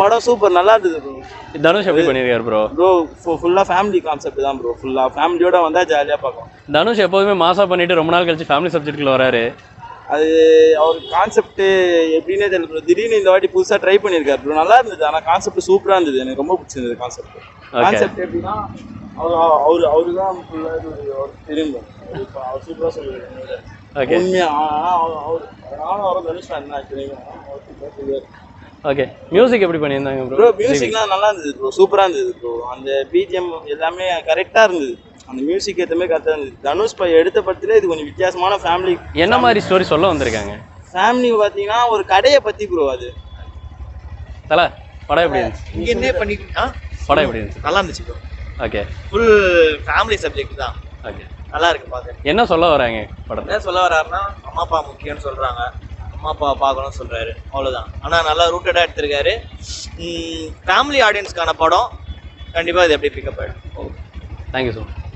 படம் சூப்பர் நல்லா இருந்தது ப்ரோ தனுஷ் எப்படி பண்ணியிருக்காரு ப்ரோ ப்ரோ ஃபுல்லாக ஃபேமிலி கான்செப்ட் தான் ப்ரோ ஃபுல்லாக ஃபேமிலியோட வந்தால் ஜாலியாக பார்க்கலாம். தனுஷ் எப்போதுமே மாசா பண்ணிட்டு ரொம்ப நாள் கழிச்சு ஃபேமிலி சப்ஜெக்ட்ல வராரு. அது அவர் கான்செப்ட் எப்படின்னே தெரியல ப்ரோ திடீர்னு இந்த வாட்டி புதுசாக ட்ரை பண்ணியிருக்காரு ப்ரோ நல்லா இருந்தது ஆனால் கான்செப்ட் சூப்பராக இருந்தது. எனக்கு ரொம்ப பிடிச்சிருந்தது கான்செப்ட் கான்செப்ட் எப்படின்னா அவர் அவர் அவரு தான் ஃபுல்லாக அவர் தெரியும் bro. அவர் சூப்பராக சொல்லுவார் உண்மையாக அவர் நானும் அவரும் தனுஷ் ஃபேன் தான் தெரியும். அவர் சூப்பராக சொல்லுவார் ஓகே மியூசிக் எப்படி பண்ணியிருந்தாங்க ப்ரோ ப்ரோ மியூசிக்லாம் நல்லா இருந்தது ப்ரோ சூப்பராக இருந்தது ப்ரோ அந்த பிஜிஎம் எல்லாமே கரெக்டாக இருந்தது. அந்த மியூசிக் ஏற்றமே கரெக்டாக இருந்தது. தனுஷ் பை எடுத்த படத்துல இது கொஞ்சம் வித்தியாசமான ஃபேமிலி என்ன மாதிரி ஸ்டோரி சொல்ல வந்திருக்காங்க? ஃபேமிலி பார்த்தீங்கன்னா ஒரு கடையை பற்றி ப்ரோ அது. தல படம் எப்படி இருந்துச்சு? இங்க என்ன பண்ணிட்டு ஆ? படம் எப்படி இருந்துச்சு? நல்லா இருந்துச்சு bro okay full family subject தான். ஓகே நல்லா இருக்கு பார்க்க என்ன சொல்ல வராங்க படத்தை என்ன சொல்ல வர்றாருன்னா அம்மா அப்பா முக்கியம்னு சொல்றாங்க. அம்மா அப்பா பார்க்கணும்னு சொல்கிறாரு அவ்வளோதான் ஆனால் நல்லா ரூட்டடாக எடுத்திருக்காரு. ஃபேமிலி ஆடியன்ஸ்க்கான படம் கண்டிப்பாக இது எப்படி பிக்கப் ஆயிடும். Thank you so much